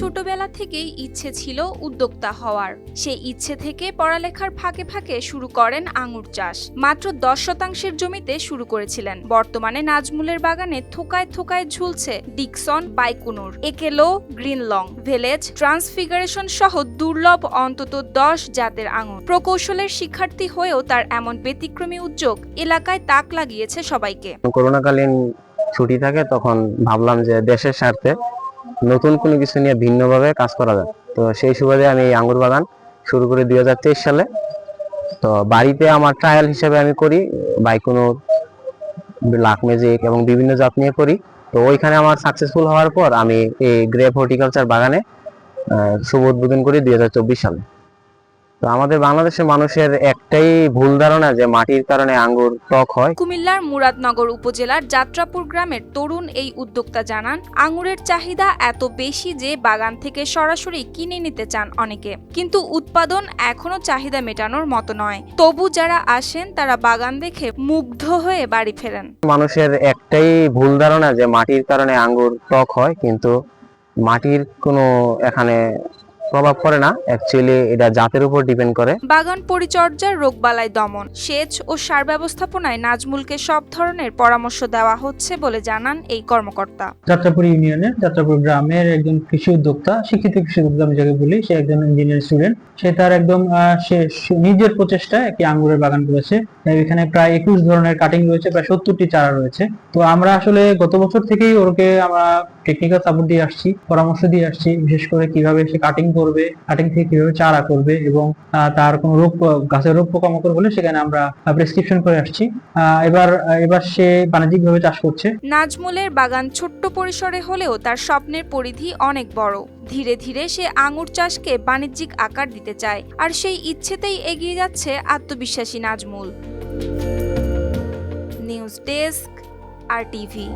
ছোটবেলা থেকেই ইচ্ছে ছিল উদ্যোক্তা হওয়ার। সেই ইচ্ছে থেকে পড়ালেখার ফাঁকে ফাঁকে শুরু করেন আঙুর চাষ। মাত্র দশ শতাংশের জমিতে শুরু করেছিলেন। বর্তমানে নাজমুলের বাগানে থোকায় থোকায় ঝুলছে ডিকসন বাইকুনুর একেলো গ্রিন লং ভিলেজ, ট্রান্সফিগারেশন সহ দুর্লভ অন্তত দশ জাতের আঙুর। প্রকৌশলের শিক্ষার্থী হয়েও তার এমন ব্যতিক্রমী উদ্যোগ এলাকায় তাক লাগিয়েছে সবাইকে। করোনাকালীন ছুটি থাকে তখন ভাবলাম যে দেশের স্বার্থে নতুন কোনো কিছু নিয়ে ভিন্নভাবে কাজ করা যায়। তো সেই সুবাদে আমি এই আঙুর বাগান শুরু করি দুই সালে। তো বাড়িতে আমার ট্রায়াল হিসেবে আমি করি বাইকুনো লাক ম্যাজিক এবং বিভিন্ন জাত নিয়ে করি। তো ওইখানে আমার সাকসেসফুল হওয়ার পর আমি এই গ্রেপ হর্টিকালচার বাগানে শুভ উদ্বোধন করি দুই হাজার চব্বিশ সালে। তো আমাদের বাংলাদেশের মানুষের একটাই ভুল ধারণা যে মাটির কারণে আঙ্গুর টক হয়। কুমিল্লার মুরাদনগর উপজেলার যাত্রাপুর গ্রামের তরুণ এই উদ্যোক্তা জানান আঙুরের চাহিদা এত বেশি যে বাগান থেকে সরাসরি কিনে নিতে চান অনেকে। কিন্তু উৎপাদন এখনও চাহিদা মেটানোর মতো নয়। তবু যারা আসেন তারা বাগান দেখে মুগ্ধ হয়ে বাড়ি ফেরেন। মানুষের একটাই ভুল ধারণা যে মাটির কারণে আঙ্গুর টক হয় কিন্তু মাটির কোনো এখানে প্রভাব পড়ে না। অ্যাকচুয়ালি এটা জাতের উপর ডিপেন্ড করে। বাগান পরিচর্যার রোগবালাই দমন। সেচ ও সার ব্যবস্থাপনায় নাজমুলকে সব ধরনের পরামর্শ দেওয়া হচ্ছে বলে জানান এই কর্মকর্তা। যাত্রাপুর ইউনিয়নের যাত্রাপুর গ্রামের একজন কৃষি উদ্যোক্তা শিক্ষিত কৃষি উদ্যোক্তা আমি যাকে বলি সে একজন ইঞ্জিনিয়ার স্টুডেন্ট সে তার একদম সে সে নিজের প্রচেষ্টায় একটি আঙ্গুরের বাগান করেছে। এখানে প্রায় একুশ ধরনের কাটিং রয়েছে প্রায় সত্তরটি চারা রয়েছে। তো আমরা আসলে গত বছর থেকেই ওরকে আমরা টেকনিক্যাল সাপোর্ট দিয়ে আসছি পরামর্শ দিয়ে আসছি বিশেষ করে কীভাবে সে কাটিং করবে কাটিং থেকে কীভাবে চারা করবে এবং তার কোনো রোগ গাছের রোগ পোকামাকড় হলে সেখানে আমরা প্রেসক্রিপশন করে আসছি। এবার এবার সে বাণিজ্যিকভাবে চাষ করছে। নাজমুলের বাগান ছোট্ট পরিসরে হলেও তার স্বপ্নের পরিধি অনেক বড়। ধীরে ধীরে সে আঙুর চাষকে বাণিজ্যিক আকার দিতে চায় আর সেই ইচ্ছেতেই এগিয়ে যাচ্ছে আত্মবিশ্বাসী Najmul. News desk, R TV.